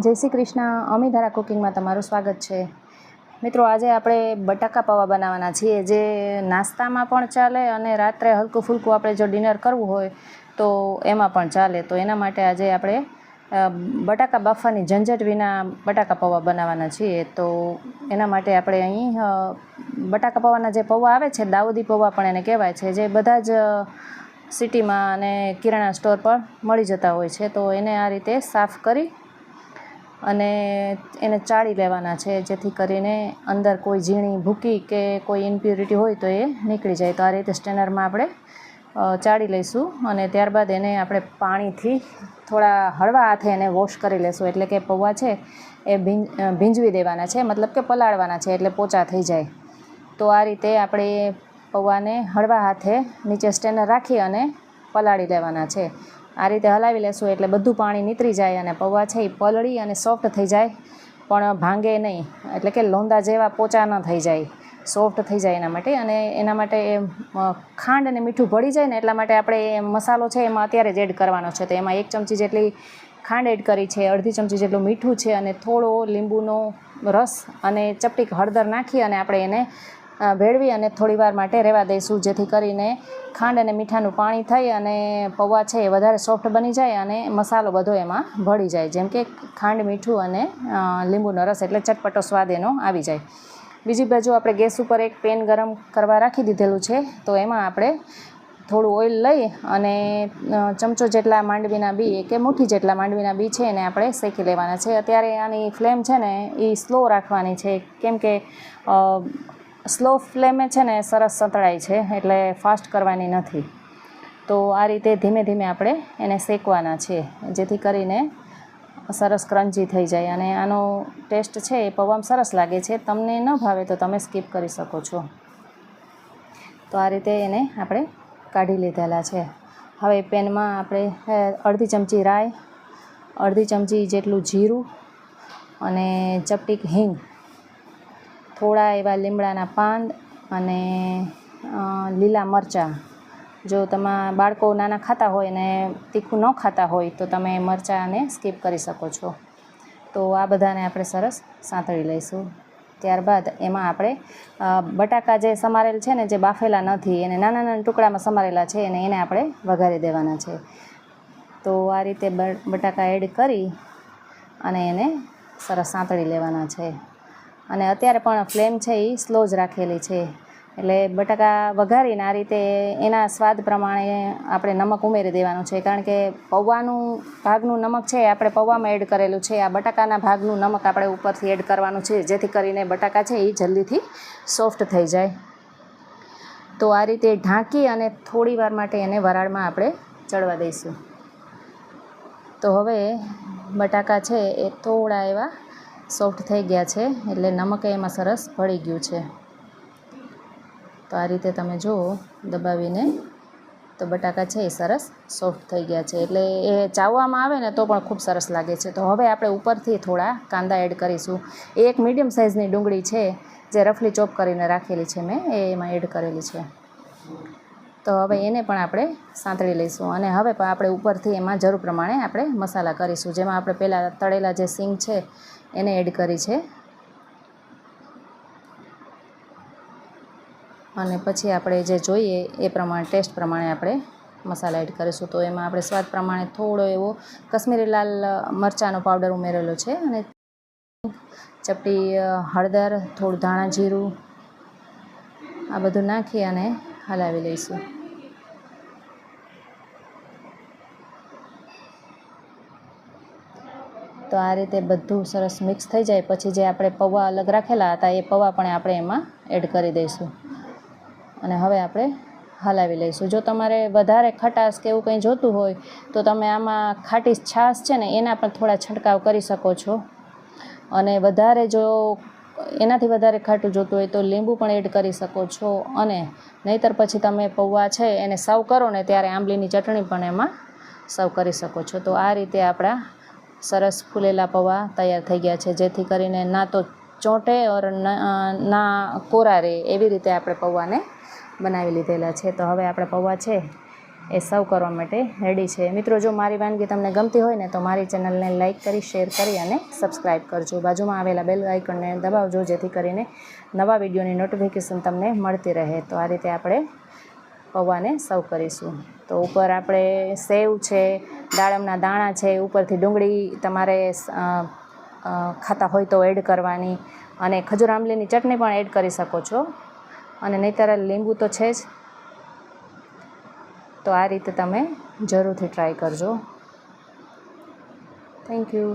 જય શ્રી કૃષ્ણ. અમીધારા કુકિંગમાં તમારું સ્વાગત છે. મિત્રો, આજે આપણે બટાકા પૌવા બનાવવાના છીએ. જે નાસ્તામાં પણ ચાલે અને રાત્રે હલકું ફૂલકું આપણે જો ડિનર કરવું હોય તો એમાં પણ ચાલે. તો એના માટે આજે આપણે બટાકા બાફવાની ઝંઝટ વિના બટાકા પૌવા બનાવવાના છીએ. તો એના માટે આપણે અહીં બટાકા પૌવાના જે પૌવા આવે છે, દાઉદી પૌવા પણ એને કહેવાય છે, જે બધા જ સિટીમાં અને કિરાણા સ્ટોર પર મળી જતા હોય છે. તો એને આ રીતે સાફ કરી અને એને ચાળી લેવાના છે, જેથી કરીને અંદર કોઈ ઝીણી ભૂકી કે કોઈ ઇમ્પ્યુરિટી હોય તો એ નીકળી જાય. તો આ રીતે સ્ટેનરમાં આપણે ચાળી લઈશું અને ત્યારબાદ એને આપણે પાણીથી થોડા હળવા હાથે એને વોશ કરી લેશું. એટલે કે પૌવા છે એ ભીંજ ભીંજવી દેવાના છે, મતલબ કે પલાળવાના છે, એટલે પોચા થઈ જાય. તો આ રીતે આપણે પૌવાને હળવા હાથે નીચે સ્ટેનર રાખી અને પલાળી લેવાના છે. આ રીતે હલાવી લેશું એટલે બધું પાણી નીતરી જાય અને પૌવા છે એ પલળી અને સોફ્ટ થઈ જાય. પણ ભાંગે નહીં. એટલે કે લોંદા જેવા પોચા ન થઈ જાય. સોફ્ટ થઈ જાય એના માટે. અને એના માટે ખાંડ અને મીઠું ભળી જાય ને એટલા માટે આપણે એ મસાલો છે એમાં અત્યારે જ એડ કરવાનો છે. તો એમાં એક ચમચી જેટલી ખાંડ એડ કરી છે, અડધી ચમચી જેટલું મીઠું છે અને થોડો લીંબુનો રસ અને ચપટીક હળદર નાખી અને આપણે એને ભેળવી અને થોડીવાર માટે રહેવા દઈશું. જેથી કરીને ખાંડ અને મીઠાનું પાણી થઈ અને પૌવા છે એ વધારે સોફ્ટ બની જાય અને મસાલો બધો એમાં ભળી જાય. જેમ કે ખાંડ, મીઠું અને લીંબુનો રસ એટલે ચટપટો સ્વાદ એનો આવી જાય. બીજી બાજુ આપણે ગેસ ઉપર એક પેન ગરમ કરવા રાખી દીધેલું છે. તો એમાં આપણે થોડું ઓઇલ લઈ અને ચમચો જેટલા માંડવીના બી કે મુઠ્ઠી જેટલા માંડવીના બી છે એને આપણે શેકી લેવાના છે. અત્યારે આની ફ્લેમ છે ને એ સ્લો રાખવાની છે. કેમ કે સ્લો ફ્લેમે છે ને સરસ સંતળાય છે, એટલે ફાસ્ટ કરવાની નથી. તો આ રીતે ધીમે ધીમે આપણે એને શેકવાના છે, જેથી કરીને સરસ ક્રંચી થઈ જાય અને આનો ટેસ્ટ છે એ પૌવામાં સરસ લાગે છે. તમને ન ભાવે તો તમે સ્કીપ કરી શકો છો. તો આ રીતે એને આપણે કાઢી લીધેલા છે. હવે પેનમાં આપણે અડધી ચમચી રાઈ, અડધી ચમચી જેટલું જીરું અને ચપટીક હિંગ થોડા એવા લીમડાના પાન અને લીલા મરચાં. જો તમારા બાળકો નાના ખાતા હોય અને તીખું ન ખાતા હોય તો તમે મરચાંને સ્કીપ કરી શકો છો. તો આ બધાને આપણે સરસ સાંતળી લઈશું. ત્યારબાદ એમાં આપણે બટાકા જે સમારેલ છે ને જે બાફેલા નથી, એને નાના નાના ટુકડામાં સમારેલા છે અને એને આપણે વઘારી દેવાના છે. તો આ રીતે બટાકા એડ કરી અને એને સરસ સાંતળી લેવાના છે. અને અત્યારે પણ ફ્લેમ છે એ સ્લો જ રાખેલી છે. એટલે બટાકા વઘારીને આ રીતે એના સ્વાદ પ્રમાણે આપણે નમક ઉમેરી દેવાનું છે. કારણ કે પૌવાનું ભાગનું નમક છે આપણે પૌવામાં એડ કરેલું છે. આ બટાકાના ભાગનું નમક આપણે ઉપરથી એડ કરવાનું છે. જેથી કરીને બટાકા છે એ જલ્દીથી સોફ્ટ થઈ જાય. તો આ રીતે ઢાંકી અને થોડી વાર માટે એને વરાળમાં આપણે ચડવા દઈશું. તો હવે બટાકા છે એ થોડા એવા સોફ્ટ થઈ ગયા છે એટલે નમક એમાં સરસ ભળી ગયું છે. તો આ રીતે તમે જુઓ, દબાવીને તો બટાકા છે એ સરસ સોફ્ટ થઈ ગયા છે. એટલે એ ચાવવામાં આવે ને તો પણ ખૂબ સરસ લાગે છે. તો હવે આપણે ઉપરથી થોડા કાંદા એડ કરીશું. એ એક મીડિયમ સાઇઝની ડુંગળી છે જે રફલી ચોપ કરીને રાખેલી છે મેં, એ એમાં એડ કરેલી છે. તો હવે એને પણ આપણે સાંતળી લઈશું અને હવે પણ આપણે ઉપરથી એમાં જરૂર પ્રમાણે આપણે મસાલા કરીશું. જેમાં આપણે પહેલાં તળેલા જે સિંગ છે એને એડ કરી છે. અને પછી આપણે જે જોઈએ એ પ્રમાણે ટેસ્ટ પ્રમાણે આપણે મસાલા એડ કરીશું. તો એમાં આપણે સ્વાદ પ્રમાણે થોડો એવો કશ્મીરી લાલ મરચાંનો પાવડર ઉમેરેલો છે અને ચપટી હળદર, થોડું ધાણા જીરું, આ બધું નાખી અને હલાવી લઈશું. તો આ રીતે બધું સરસ મિક્સ થઈ જાય. પછી જે આપણે પૌવા અલગ રાખેલા હતા, એ પૌવા પણ આપણે એમાં એડ કરી દઈશું. અને હવે આપણે હલાવી લઈશું. જો તમારે વધારે ખટાશ કે એવું કંઈ જોતું હોય, તો તમે આમાં ખાટી છાશ છે ને, એના પણ થોડા છંટકાવ કરી શકો છો. અને વધારે જો એનાથી વધારે ખાટું જોતું હોય, તો લીંબુ પણ એડ કરી શકો છો. અને નહીંતર પછી તમે પૌવા છે, એને સર્વ કરો ને, ત્યારે આંબલીની ચટણી પણ એમાં સર્વ કરી શકો છો. તો આ રીતે આપણા સરસ ફૂલેલા પૌવા તૈયાર થઈ ગયા છે. જેથી કરીને ના તો ચોંટે ઓર ના કોરા રહે એવી રીતે આપણે પૌવાને બનાવી લીધેલા છે. તો હવે આપણે પૌવા છે એ સર્વ કરવા માટે રેડી છે. મિત્રો, જો મારી વાનગી તમને ગમતી હોય ને તો મારી ચેનલને લાઇક કરી, શેર કરી અને સબસ્ક્રાઈબ કરજો. બાજુમાં આવેલા બેલ આઇકનને દબાવજો જેથી કરીને નવા વિડીયોની નોટિફિકેશન તમને મળતી રહે. તો આ રીતે આપણે પૌવાને સર્વ કરીશું. તો ઉપર આપણે સેવ છે, દાડમના દાણા છે, ઉપરથી ડુંગળી તમારે ખાતા હોય તો એડ કરવાની અને ખજૂર આંબલીની ચટણી પણ એડ કરી શકો છો. અને નહીંતર લીંબુ તો છે જ. તો આ રીતે તમે જરૂરથી ટ્રાય કરજો. Thank you